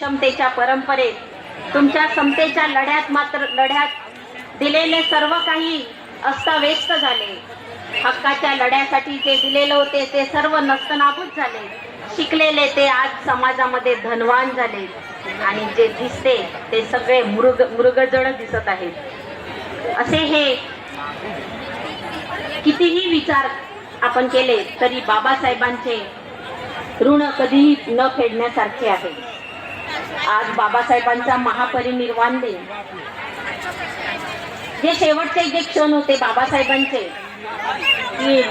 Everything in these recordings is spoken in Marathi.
क्षमतेच्या परंपरेत तुमच्या समतेच्या लढ्यात मात्र लढ्यात दिलेले सर्व काही अस्ताव्यस्त झाले. हक्काच्या लढ्यासाठी जे दिलेले होते ते सर्व नस्तनाबूत झाले. शिकलेले ते आज समाजामध्ये धनवान झाले. आणि जे दिसते ते सगळे मृग मृगजळ दिसत आहेत. असे हे कितीही विचार आपण केले तरी बाबासाहेबांचे ऋण कधीही न फेडण्यासारखे आहे. आज बाबासाहेबांचा महापरिनिर्वाण दिन. जे शेवटचे जे क्षण होते बाबासाहेबांचे की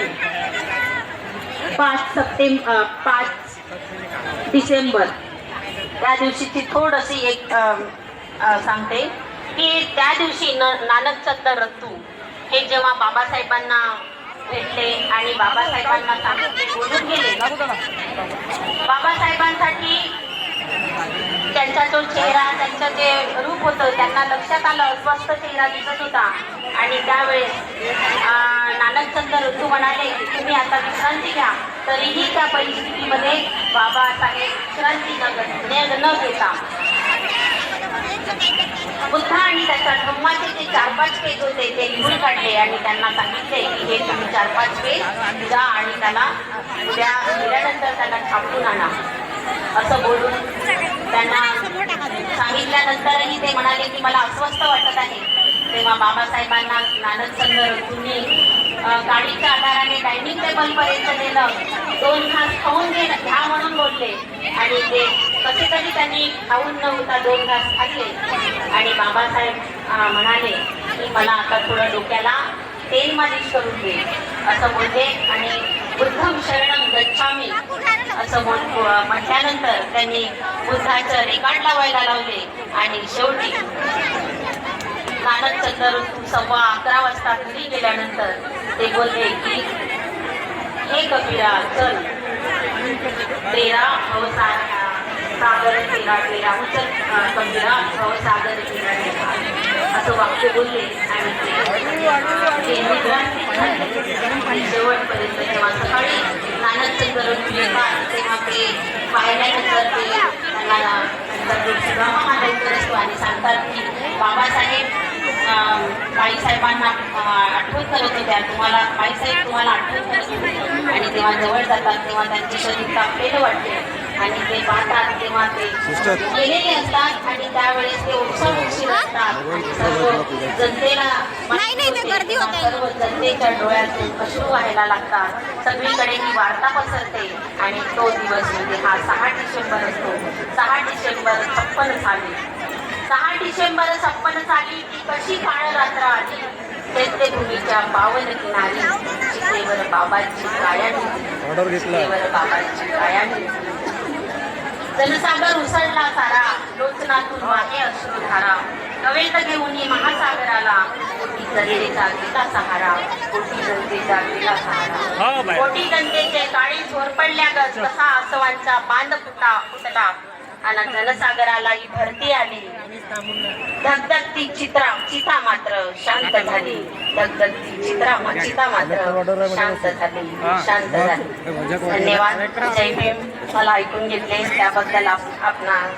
पाच सप्टेंबर पाच डिसेंबर त्या दिवशीची थोडीशी एक सांगते की त्या दिवशी न नानकचंद रत्तू हे जेव्हा बाबासाहेबांना भेटले आणि बाबासाहेबांना सांगितले बोलून गेले बाबासाहेबांसाठी त्यांचा जो चेहरा त्यांचं जे रूप होतं त्यांना लक्षात आलं अस्वस्थ चेहरा दिसत होता. आणि त्यावेळेस नानकचंद ऋतू म्हणाले की तुम्ही आता विश्रांती घ्या. तरीही त्या परिस्थितीमध्ये बाबासाहेब विश्रांती न घ- न घेता. बुद्ध आणि त्याच्या धम्माचे जे चार पाच पेज होते ते लिहून काढले आणि त्यांना सांगितले की हे तुम्ही चार पाच पेज जा आणि त्याला उद्या गेल्यानंतर त्यांना छापून आणा. असं बोलून त्यांना सांगितल्यानंतरही ते म्हणाले की मला अस्वस्थ वाटत आहे. तेव्हा बाबासाहेबांना नानकचंद ऋतूंनी गाडीच्या आधाराने डायनिंग टेबल पर्यंत नेलं. दोन घास खाऊन घे घ्या म्हणून बोलले. आणि ते कसे तरी त्यांनी खाऊन न होता दोन घास खाल्ले. आणि बाबासाहेब म्हणाले की मला आता थोडं डोक्याला तेल मालिश करून दे. असं बोलले आणि बुद्धम शरणम गच्छामी असं म्हण म्हटल्यानंतर त्यांनी बुद्धाचं रेकॉर्ड लावायला लावले आणि शेवटी नानकचंद ऋतू सव्वा अकरा वाजता घरी गेल्यानंतर ते बोलले की हे कपिला चल. तेरा अवसार सागर तेरा तेरा उचल. अं, कपिरा तेरा असं वाक्य बोलले आणि ते शेवटपर्यंत जेव्हा सकाळी नानकचंद ऋतू येतात पाहिल्यानंतर ते असतो आणि सांगतात की बाबासाहेब अं, बाईसाहेबांना अं, आठवण करत होत्या तुम्हाला बाईसाहेब तुम्हाला आठवण करत होते आणि तेव्हा जवळ जातात तेव्हा त्यांचे शरीर तापलेलं वाटते आणि ते पाहतात तेव्हा ते गेलेले असतात आणि त्यावेळेस ते उत्सव असतात. जनतेला नाही, नाही, नाही, गर्दी होते. जनतेच्या डोळ्यातून अश्रू व्हायला लागतात. सगळीकडे ही वार्ता पसरते. आणि तो दिवस म्हणजे हा सहा डिसेंबर असतो. सहा डिसेंबर छप्पन साली. सहा डिसेंबर छप्पन साली ती कशी काळ रात्र आली चैत्यभूमीच्या पावन किनारी चितेवर बाबाची काया ऑर्डर घेतला. चितेवर बाबाची काया जनसागर उसळला सारा. लोचनातून वाहे अश्रुधारा. घेऊन ये महासागराला. कोटी जनतेचा गेला सहारा कोटी जनतेचा गेला हा, सहारा बाई. कोटी जनतेचे काळी झोरपडल्या गज कसा आसवांचा बांध फुटा फुटला. आणि जनसागराला ही भरती आली. धगधगती चित्रा चिता मात्र शांत झाली. धगधगती चित्रा चिता मात्र शांत झाली. शांत झाली. धन्यवाद. जय भीम. मला ऐकून घेतले. त्याबद्दल आप- आपणा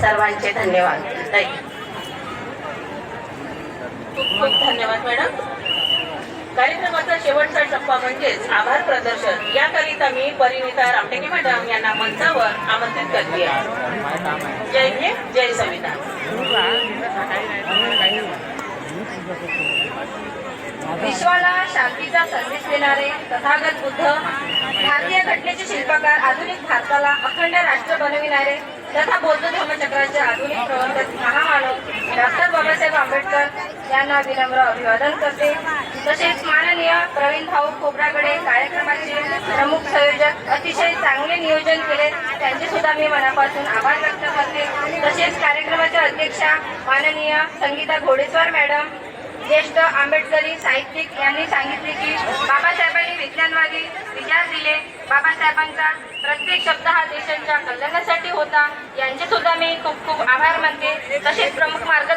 सर्वांचे धन्यवाद. जय. खूप खूप धन्यवाद मॅडम. कार्यक्रमाचा शेवटचा टप्पा म्हणजेच आभार प्रदर्शन. याकरिता मी परिणिता रामटेके मॅडम यांना मंचावर आमंत्रित करते. जय भीम जय संविधान. विश्वाला शांतीचा संदेश देणारे तथागत बुद्ध भारतीय घटनेचे शिल्पकार आधुनिक भारताला अखंड राष्ट्र बनविणारे तथा बौद्ध धर्मचक्राचे आधुनिक प्रवर्तक महामानव आंबेडकर यांना विनम्र अभिवादन करते. तसेच माननीय प्रवीण भाऊ खोबराकडे कार्यक्रमाचे प्रमुख संयोजक अतिशय चांगले नियोजन केले. त्यांचे सुद्धा मी मनापासून आभार व्यक्त करते. तसेच कार्यक्रमाच्या अध्यक्षा माननीय संगीता घोडेस्वार मॅडम ज्येष्ठ आंबेडकरी साहित्यिक यांनी सांगितले की बाबासाहेबांनी विज्ञानवादी विचार दिले. बाबासाहेबांचा प्रत्येक शब्द हा देशांच्या कल्याणासाठी होता. यांचे सुद्धा मी खूप खूप आभार मानते. तसेच प्रमुख मार्ग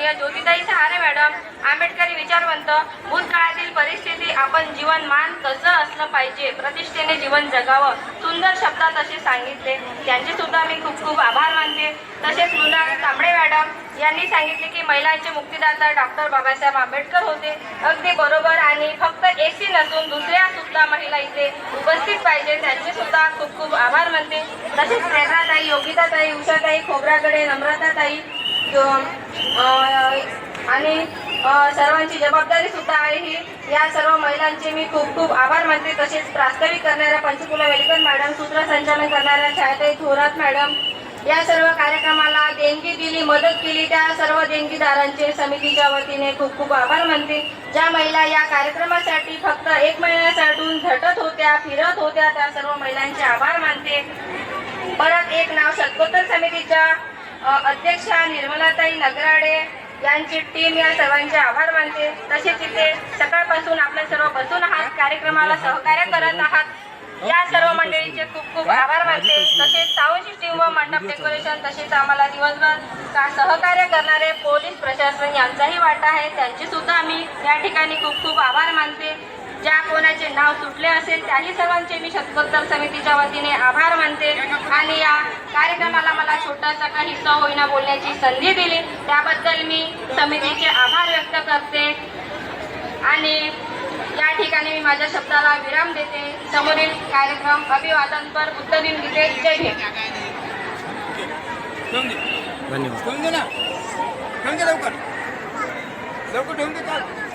माननीय ज्योतिताई सहारे मॅडम आंबेडकरी विचारवंत भूतकाळातील परिस्थिती आपण जीवनमान कसं असलं पाहिजे प्रतिष्ठेने जीवन जगावं सुंदर शब्दात असे सांगितले. त्यांचे सुद्धा मी खूप खूप आभार मानते. तसेच मृणाल तांबडे मॅडम यांनी सांगितले की महिलांचे मुक्तिदाता डॉक्टर बाबासाहेब आंबेडकर होते. अगदी बरोबर आणि फक्त एसी नसून दुसऱ्या सुद्धा महिला इथे उपस्थित पाहिजे त्यांचे सुद्धा खूप खूप आभार मानते. तसेच प्रेरणाताई योगिताताई उषाताई खोबराकडे नम्रताताई आणि सर्वांची जबाबदारी सुद्धा आहे ही. या सर्व महिलांचे मी खूप खूप आभार मानते. तसेच प्रास्ताविक करणाऱ्या पंचकुला मेडिकल मॅडम सूत्रसंचालन करणाऱ्या छायाताई थोरात मॅडम या सर्व कार्यक्रमाला देणगी दिली मदत केली. त्या सर्व देणगीदारांचे समितीच्या वतीने खूप खूप आभार मानते. ज्या महिला या कार्यक्रमासाठी फक्त एक महिन्यासाठी झटत होत्या फिरत होत्या त्या सर्व महिलांचे आभार मानते. परत एक नाव सत्कोत्तर समितीच्या अध्यक्षा निर्मलाताई नगराडे यांची टीम या सर्वांचे आभार मानते. तसेच इथे सकाळपासून आपले सर्व बसून आहात कार्यक्रमाला सहकार्य करत आहात. या सर्व मंडळींचे खूप खूप आभार मानते. तसेच साऊंड सिस्टीम व मंडप डेकोरेशन तसेच आम्हाला दिवसभर का सहकार्य करणारे पोलीस प्रशासन यांचाही वाटा आहे. त्यांचे सुद्धा आम्ही या ठिकाणी खूप खूप आभार मानते. ज्या कोणाचे नाव सुटले असेल त्याही सर्वांचे मी शतकोत्तर समितीच्या वतीने आभार मानते. आणि या कार्यक्रमाला मला छोटासा काही हिस्सा होईना बोलण्याची संधी दिली. त्याबद्दल मी समितीचे आभार व्यक्त करते. आणि या ठिकाणी मी माझ्या शब्दाला विराम देते. समोरील कार्यक्रम अभिवादनपर बुद्धदिन गीते. जय भीम. धन्यवाद. लवकर.